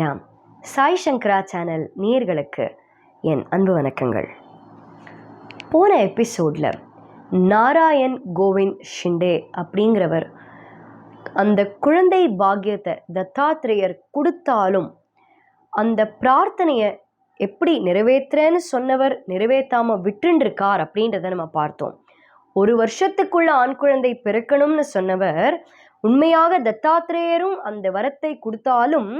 சாய்ராம் சாய் சங்கரா channel நேர்களுக்கு என் அன்பு வணக்கங்கள். போன எபிசோடில் நாராயண் கோவிந்த் ஷிண்டே அப்படிங்கிறவர் அந்த குழந்தை பாக்கியத்தை தத்தாத்திரேயர் கொடுத்தாலும் அந்த பிரார்த்தனையை எப்படி நிறைவேற்றுறேன்னு சொன்னவர் நிறைவேற்றாமல் விட்டுருக்கார் அப்படின்றத நம்ம பார்த்தோம். ஒரு வருஷத்துக்குள்ள ஆண் குழந்தை பிறக்கணும்னு சொன்னவர் உண்மையாக தத்தாத்திரேயரும் அந்த வரத்தை கொடுத்தாலும்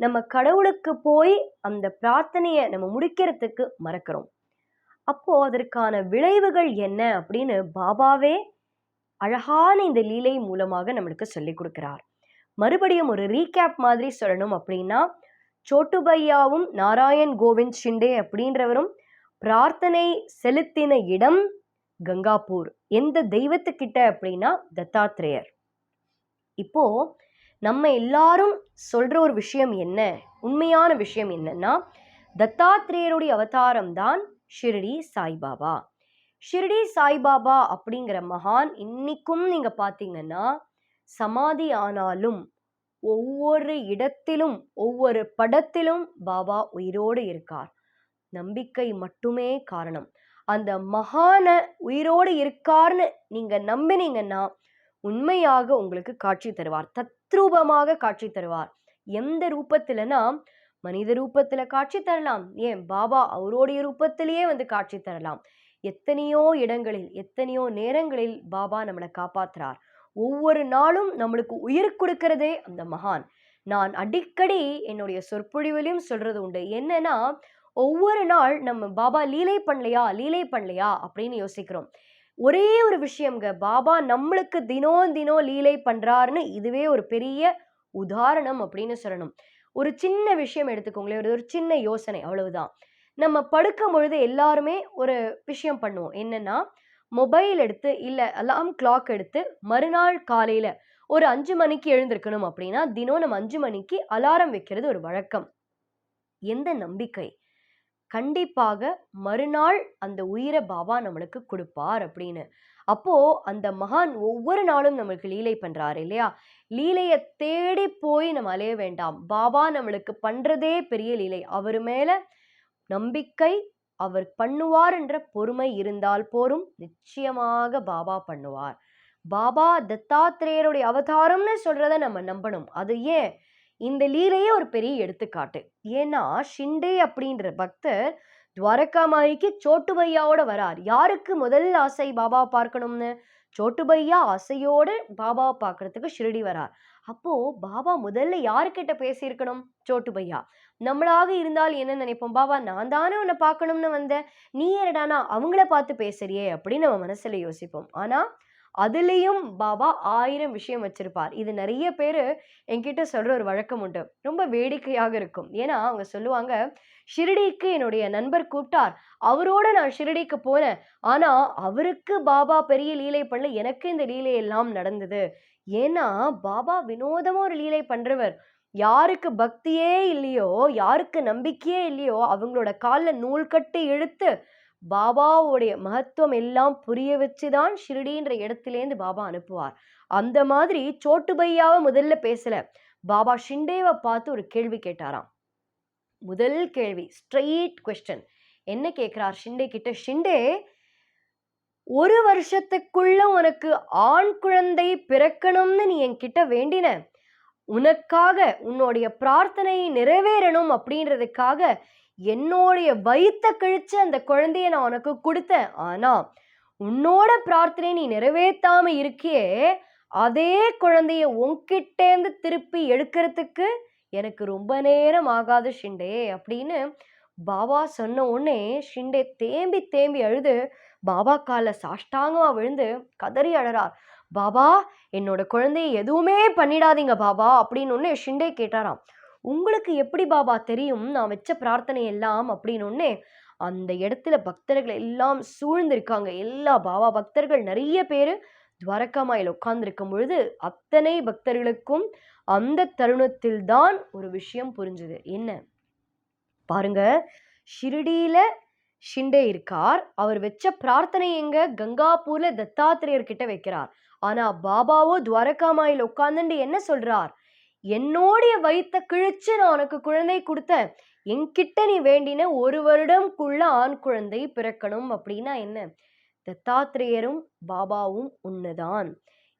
நம்ம கடவுளுக்கு போய் அந்த பிரார்த்தனையை நம்ம முடிக்கிறதுக்கு மறக்கிறோம். அப்போ அதற்கான விளைவுகள் என்ன அப்படின்னு பாபாவே அழகான இந்த லீலை மூலமாக நம்மளுக்கு சொல்லி கொடுக்கிறார். மறுபடியும் ஒரு ரீகேப் மாதிரி சொல்லணும் அப்படின்னா சோட்டுபையாவும் நாராயண் கோவிந்த் ஷிண்டே அப்படின்றவரும் பிரார்த்தனை செலுத்தின இடம் கங்காபூர். எந்த தெய்வத்துக்கிட்ட அப்படின்னா தத்தாத்திரேயர் இப்போ நம்ம எல்லாரும் சொல்கிற ஒரு விஷயம் என்ன? உண்மையான விஷயம் என்னன்னா தத்தாத்திரேயருடைய அவதாரம் தான் ஷிரடி சாய்பாபா. ஷிரடி சாய்பாபா அப்படிங்கிற மகான் இன்னைக்கும் நீங்கள் பார்த்தீங்கன்னா சமாதி ஆனாலும் ஒவ்வொரு இடத்திலும் ஒவ்வொரு படத்திலும் பாபா உயிரோடு இருக்கார். நம்பிக்கை மட்டுமே காரணம். அந்த மகான உயிரோடு இருக்கார்னு நீங்கள் நம்பினீங்கன்னா உண்மையாக உங்களுக்கு காட்சி தருவார். தத் தத்ரூபமாக காட்சி தருவார். எந்த ரூபத்திலனா மனித ரூபத்துல காட்சி தரலாம். ஏன்? பாபா அவருடைய ரூபத்திலேயே வந்து காட்சி தரலாம். எத்தனையோ இடங்களில் எத்தனையோ நேரங்களில் பாபா நம்மளை காப்பாத்துறார். ஒவ்வொரு நாளும் நம்மளுக்கு உயிர் கொடுக்கறதே அந்த மகான். நான் அடிக்கடி என்னுடைய சொற்பொழிவிலையும் சொல்றது உண்டு. என்னன்னா ஒவ்வொரு நாள் நம்ம பாபா லீலை பண்ணலையா? லீலை பண்ணலையா? அப்படின்னு யோசிக்கிறோம். ஒரே ஒரு விஷயம்ங்க. பாபா நம்மளுக்கு தினம் தினம் லீலை பண்ணுறாருன்னு இதுவே ஒரு பெரிய உதாரணம் அப்படின்னு சொல்லணும். ஒரு சின்ன விஷயம் எடுத்துக்கோங்களேன். ஒரு ஒரு சின்ன யோசனை அவ்வளவுதான். நம்ம படுக்கும் பொழுது எல்லாருமே ஒரு விஷயம் பண்ணுவோம். என்னென்னா மொபைல் எடுத்து இல்லை அலாம் கிளாக் எடுத்து மறுநாள் காலையில் ஒரு அஞ்சு மணிக்கு எழுந்திருக்கணும் அப்படின்னா தினம் நம்ம அஞ்சு மணிக்கு அலாரம் வைக்கிறது ஒரு வழக்கம். எந்த நம்பிக்கை? கண்டிப்பாக மறுநாள் அந்த உயிரை பாபா நம்மளுக்கு கொடுப்பார் அப்படின்னு. அப்போ அந்த மகான் ஒவ்வொரு நாளும் நம்மளுக்கு லீலை பண்றாரு இல்லையா? லீலையை தேடி போய் நம்ம அலைய வேண்டாம். பாபா நம்மளுக்கு பண்றதே பெரிய லீலை. அவர் மேல நம்பிக்கை அவர் பண்ணுவார் என்ற பொறுமை இருந்தால் போரும். நிச்சயமாக பாபா பண்ணுவார். பாபா தத்தாத்திரேயருடைய அவதாரம்னு சொல்றத நம்ம நம்பணும். அது ஏன்? இந்த லீலையே ஒரு பெரிய எடுத்துக்காட்டு. ஏன்னா ஷிண்டே அப்படின்ற பக்தர் துவாரகாமாயிக்கு சோட்டுபையாவோட வரார். யாருக்கு முதல் ஆசை பாபா பார்க்கணும்னு? சோட்டுபையா ஆசையோடு பாபாவை பார்க்கறதுக்கு ஷிரடி வரார். அப்போ பாபா முதல்ல யாருக்கிட்ட பேசியிருக்கணும்? சோட்டுபையா. நம்மளாக இருந்தால் என்ன நினைப்போம்? பாபா நான் தானே உன்னை பார்க்கணும்னு வந்தேன். நீ என்னடானா அவங்கள பார்த்து பேசுறியே அப்படின்னு நம்ம மனசுல யோசிப்போம். ஆனா அதுலேயும் பாபா ஆயிரம் விஷயம் வச்சிருப்பார். இது நிறைய பேர் என்கிட்ட சொல்கிற ஒரு வழக்கம் உண்டு. ரொம்ப வேடிக்கையாக இருக்கும். ஏன்னா அவங்க சொல்லுவாங்க ஷிரடிக்கு என்னுடைய நண்பர் கூப்பிட்டார். அவரோட நான் ஷிரடிக்கு போனேன். ஆனால் அவருக்கு பாபா பெரிய லீலை பண்ணல. எனக்கு இந்த லீலை எல்லாம் நடந்தது. ஏன்னா பாபா வினோதமாக ஒரு லீலை பண்ணுறவர் யாருக்கு பக்தியே இல்லையோ யாருக்கு நம்பிக்கையே இல்லையோ அவங்களோட காலில் நூல் கட்டி இழுத்து பாபாவுடைய மகத்துவம் எல்லாம் புரிய வச்சு தான் ஷிரடின்ற இடத்துலேருந்து பாபா அனுப்புவார். அந்த மாதிரி சோட்டுபையாவை முதல்ல பேசல. பாபா ஷிண்டேவை பார்த்து ஒரு கேள்வி கேட்டாராம். முதல் கேள்வி ஸ்ட்ரெயிட் கொஸ்டன் என்ன கேட்குறார் ஷிண்டே? கிட்ட ஷிண்டே ஒரு வருஷத்துக்குள்ள உனக்கு ஆண் குழந்தை பிறக்கணும்னு நீ என்கிட்ட வேண்டின. உனக்காக உன்னுடைய பிரார்த்தனை நிறைவேறணும் அப்படின்றதுக்காக என்னுடைய வயித்த கழிச்சு அந்த குழந்தைய நான் உனக்கு கொடுத்தேன். ஆனா உன்னோட பிரார்த்தனை நீ நிறைவேற்றாம இருக்கியே அதே குழந்தைய உன்கிட்டேந்து திருப்பி எடுக்கிறதுக்கு எனக்கு ரொம்ப நேரம் ஆகாது ஷிண்டே அப்படின்னு பாபா சொன்ன உடனே ஷிண்டே தேம்பி தேம்பி அழுது பாபா கால சாஷ்டாங்கமாக விழுந்து கதறி அழறார். பாபா என்னோட குழந்தைய எதுவுமே பண்ணிடாதீங்க பாபா அப்படின்னு ஒன்று ஷிண்டே கேட்டாராம். உங்களுக்கு எப்படி பாபா தெரியும்? நான் வச்ச பிரார்த்தனை எல்லாம் அப்படின்னு அந்த இடத்துல பக்தர்கள் எல்லாம் சூழ்ந்திருக்காங்க. எல்லா பாபா பக்தர்கள் நிறைய பேர் துவாரகாமாயில் உட்கார்ந்துருக்கும் பொழுது அத்தனை பக்தர்களுக்கும் அந்த தருணத்தில் தான் ஒரு விஷயம் புரிஞ்சுது. என்ன? பாருங்க ஷிரடியில ஷிண்டே இருக்கார். அவர் வச்ச பிரார்த்தனை எங்க? கங்காபூர்ல தத்தாத்திரேயர் கிட்ட வைக்கிறார். ஆனா பாபாவோ துவாரகாமாயில் உட்கார்ந்துட்டு என்ன சொல்றார்? என்னோடைய வயித்தை கிழிச்சு நான் உனக்கு குழந்தை கொடுத்தேன். என்கிட்ட நீ வேண்டின ஒரு வருடம்குள்ள ஆண் குழந்தை பிறக்கணும் அப்படின்னா என்ன? தத்தாத்திரேயரும் பாபாவும் ஒண்ணுதான்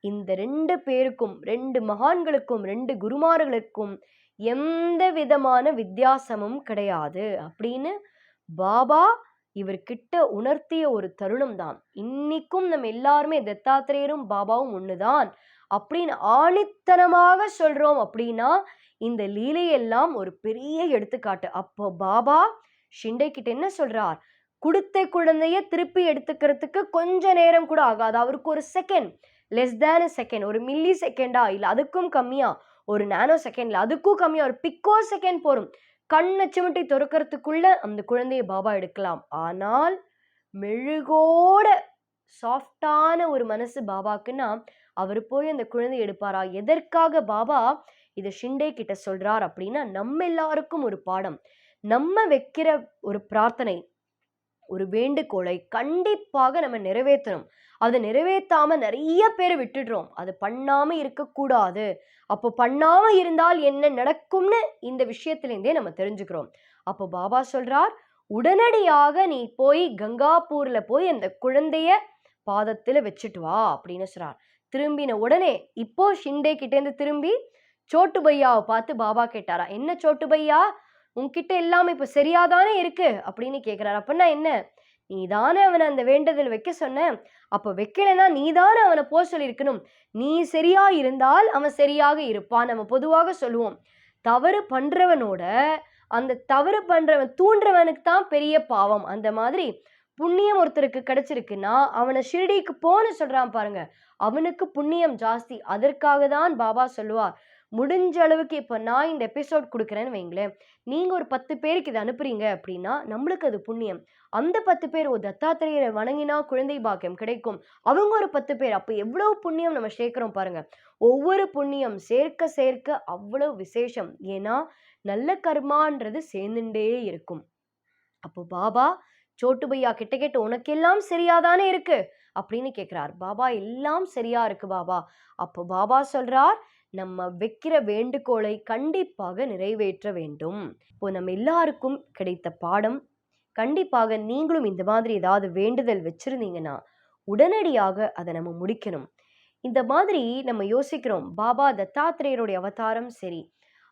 இந்த ரெண்டு பேருக்கும் ரெண்டு மகான்களுக்கும் ரெண்டு குருமார்களுக்கும் எந்த விதமான வித்தியாசமும் கிடையாது அப்படின்னு பாபா இவர்கிட்ட உணர்த்திய ஒரு தருணம் தான் இன்னைக்கும் நம்ம எல்லாருமே தத்தாத்திரேயரும் பாபாவும் ஒண்ணுதான் அப்படின்னு ஆணித்தனமாக சொல்கிறோம் அப்படின்னா இந்த லீலையெல்லாம் ஒரு பெரிய எடுத்துக்காட்டு. அப்போ பாபா ஷிண்டே கிட்ட என்ன சொல்கிறார் கொடுத்த குழந்தைய திருப்பி எடுத்துக்கிறதுக்கு கொஞ்ச நேரம் கூட ஆகாது. அவருக்கு ஒரு செகண்ட் லெஸ் தேன் செகண்ட் ஒரு மில்லி செகண்டா இல்லை அதுக்கும் கம்மியா ஒரு நானோ செகண்ட்ல அதுக்கும் கம்மியா ஒரு பிக்கோ செகண்ட் போரும் கண்ணை சிமிட்டி துறக்கிறதுக்குள்ள அந்த குழந்தைய பாபா எடுக்கலாம். ஆனால் மெழுகோட சாஃப்டான ஒரு மனசு பாபாக்குன்னா அவர் போய் அந்த குழந்தை எடுப்பாரா? எதற்காக பாபா இதை ஷிண்டே கிட்ட சொல்றார் அப்படின்னா நம்ம எல்லாருக்கும் ஒரு பாடம். நம்ம வைக்கிற ஒரு பிரார்த்தனை ஒரு வேண்டுகோளை கண்டிப்பாக நம்ம நிறைவேற்றணும். அதை நிறைவேற்றாம நிறைய பேர் விட்டுடுறோம். அது பண்ணாம இருக்கக்கூடாது. அப்போ பண்ணாம இருந்தால் என்ன நடக்கும்னு இந்த விஷயத்திலேருந்தே நம்ம தெரிஞ்சுக்கிறோம். அப்போ பாபா சொல்றார் உடனடியாக நீ போய் கங்காப்பூர்ல போய் அந்த குழந்தைய பாதத்தில் வச்சுட்டு வா அப்படின்னு சொல்றார். திரும்பின உடனே இப்போ ஷிண்டே கிட்டேருந்து திரும்பி சோட்டு பையாவை பார்த்து பாபா கேட்டாரா என்ன சோட்டு பையா உன்கிட்ட எல்லாமே இப்போ சரியாதானே இருக்கு? அப்படின்னு கேட்குறாரு அப்படின்னா என்ன? நீ தானே அவனை அந்த வேண்டுதல் வைக்க சொன்ன. அப்போ வைக்கலைன்னா நீ தானே அவனை போக சொல்லியிருக்கணும். நீ சரியா இருந்தால் அவன் சரியாக இருப்பான். நம்ம பொதுவாக சொல்லுவோம் தவறு பண்ணுறவனோட அந்த தவறு பண்ணுறவன் தூண்டுறவனுக்கு தான் பெரிய பாவம். அந்த மாதிரி புண்ணியம் ஒருத்தருக்கு கிடைச்சிருக்குன்னா அவனை ஷிரடிக்கு போன்னு சொல்கிறான் பாருங்க. அவனுக்கு புண்ணியம் ஜாஸ்தி. அதற்காக தான் பாபா சொல்லுவார். முடிஞ்ச அளவுக்கு இப்போ நான் இந்த எபிசோட் கொடுக்குறேன்னு வைங்களேன். நீங்கள் ஒரு பத்து பேருக்கு இதை அனுப்புறீங்க அப்படின்னா நம்மளுக்கு அது புண்ணியம். அந்த பத்து பேர் ஒரு தத்தாத்திரையரை வணங்கினா குழந்தை பாக்கியம் கிடைக்கும். அவங்க ஒரு பத்து பேர். அப்போ எவ்வளோ புண்ணியம் நம்ம சேர்க்குறோம் பாருங்க. ஒவ்வொரு புண்ணியம் சேர்க்க சேர்க்க அவ்வளோ விசேஷம். ஏன்னா நல்ல கர்மான்றது சேர்ந்துட்டே இருக்கும். அப்போ பாபா சோட்டு பையா கிட்ட கேட்டு உனக்கெல்லாம் சரியாதானே இருக்கு? அப்படின்னு கேட்குறார் பாபா எல்லாம் சரியா இருக்கு பாபா. அப்போ பாபா சொல்றார் நம்ம வைக்கிற வேண்டுகோளை கண்டிப்பாக நிறைவேற்ற வேண்டும். இப்போ நம்ம எல்லாருக்கும் கிடைத்த பாடம் கண்டிப்பாக நீங்களும் இந்த மாதிரி ஏதாவது வேண்டுதல் வச்சிருந்தீங்கன்னா உடனடியாக அதை நம்ம முடிக்கணும். இந்த மாதிரி நம்ம யோசிக்கிறோம் பாபா தத்தாத்திரேயருடைய அவதாரம் சரி.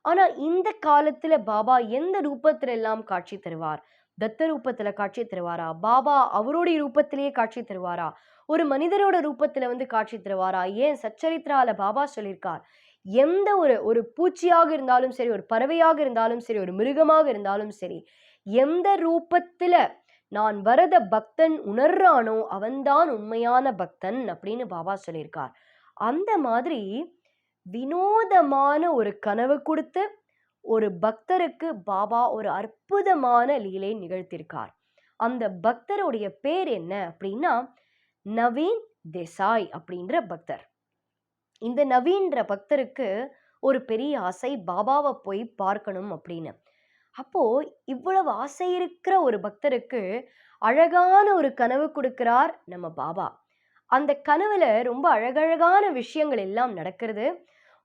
ஆனால் இந்த காலத்தில் பாபா எந்த ரூபத்திலெல்லாம் காட்சி தருவார்? தத்த ரூபத்துல காட்சி தருவாரா? பாபா அவருடைய ரூபத்திலேயே காட்சி தருவாரா? ஒரு மனிதரோட ரூபத்துல வந்து காட்சி தருவாரா? ஏன் சச்சரித்ரால பாபா சொல்லியிருக்கார்? எந்த ஒரு ஒரு பூச்சியாக இருந்தாலும் சரி ஒரு பறவையாக இருந்தாலும் சரி ஒரு மிருகமாக இருந்தாலும் சரி எந்த ரூபத்துல நான் வரத பக்தன் உணர்றானோ அவன்தான் உண்மையான பக்தன் அப்படின்னு பாபா சொல்லியிருக்கார். அந்த மாதிரி வினோதமான ஒரு கனவு கொடுத்து ஒரு பக்தருக்கு பாபா ஒரு அற்புதமான லீலை நிகழ்த்தியிருக்கார் அந்த பக்தருடைய பேர் என்ன அப்படின்னா நவீன் தேசாய் அப்படின்ற பக்தர். இந்த நவீன்ற பக்தருக்கு ஒரு பெரிய ஆசை பாபாவை போய் பார்க்கணும் அப்படின்னு. அப்போது இவ்வளவு ஆசை இருக்கிற ஒரு பக்தருக்கு அழகான ஒரு கனவு கொடுக்கிறார் நம்ம பாபா. அந்த கனவுல ரொம்ப அழகழகான விஷயங்கள் எல்லாம் நடக்கிறது.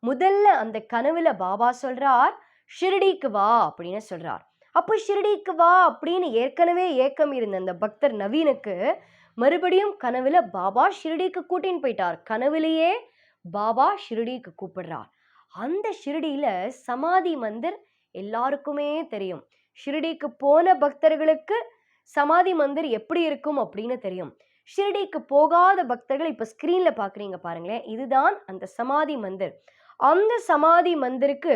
முதல்ல அந்த கனவுல பாபா சொல்றார் ஷிரடிக்கு வா அப்படின்னு சொல்கிறார் அப்போ ஷிரடிக்கு வா அப்படின்னு ஏற்கனவே ஏக்கம் இருந்த அந்த பக்தர் நவீனுக்கு மறுபடியும் கனவுல பாபா ஷிரடிக்கு கூட்டின்னு போயிட்டார். கனவுலேயே பாபா ஷிரடிக்கு கூப்பிடுறார். அந்த ஷிரடியில் சமாதி மந்திர் எல்லாருக்குமே தெரியும். ஷிரடிக்கு போன பக்தர்களுக்கு சமாதி மந்திர் எப்படி இருக்கும் அப்படின்னு தெரியும். ஷிரடிக்கு போகாத பக்தர்கள் இப்போ ஸ்க்ரீனில் பார்க்குறீங்க பாருங்களேன். இதுதான் அந்த சமாதி மந்திர். அந்த சமாதி மந்திருக்கு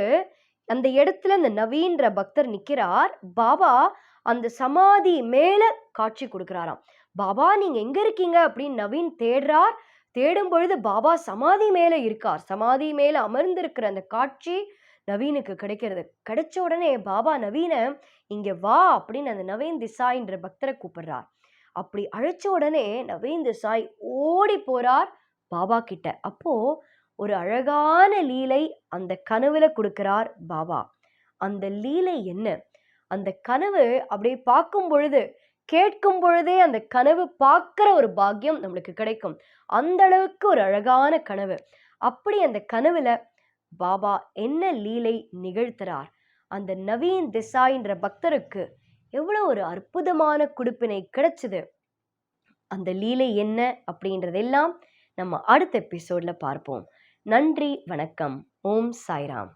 அந்த இடத்துல அந்த நவீன்ற பக்தர் நிற்கிறார் பாபா அந்த சமாதி மேலே காட்சி கொடுக்குறாராம். பாபா நீங்கள் எங்கே இருக்கீங்க? அப்படின்னு நவீன் தேடுறார். தேடும் பொழுது பாபா சமாதி மேலே இருக்கார். சமாதி மேலே அமர்ந்திருக்கிற அந்த காட்சி நவீனுக்கு கிடைக்கிறது. கிடைச்ச உடனே பாபா நவீன இங்கே வா அப்படின்னு அந்த நவீன் திசாய்ன்ற பக்தரை கூப்பிடுறார். அப்படி அழைச்ச உடனே நவீன் திசாய் ஓடி போறார் பாபா கிட்ட. அப்போ ஒரு அழகான லீலை அந்த கனவுல கொடுக்கிறார் பாபா. அந்த லீலை என்ன? அந்த கனவு அப்படியே பார்க்கும் பொழுது கேட்கும் பொழுதே அந்த கனவு பார்க்குற ஒரு பாக்கியம் நம்மளுக்கு கிடைக்கும். அந்த அளவுக்கு ஒரு அழகான கனவு. அப்படி அந்த கனவுல பாபா என்ன லீலை நிகழ்த்துறார்? அந்த நவீன் திசாயின்ற பக்தருக்கு எவ்வளோ ஒரு அற்புதமான குடுப்பினை கிடைச்சது. அந்த லீலை என்ன அப்படின்றதெல்லாம் நம்ம அடுத்த எபிசோடில் பார்ப்போம். நன்றி வணக்கம். ஓம் சாய்ராம்.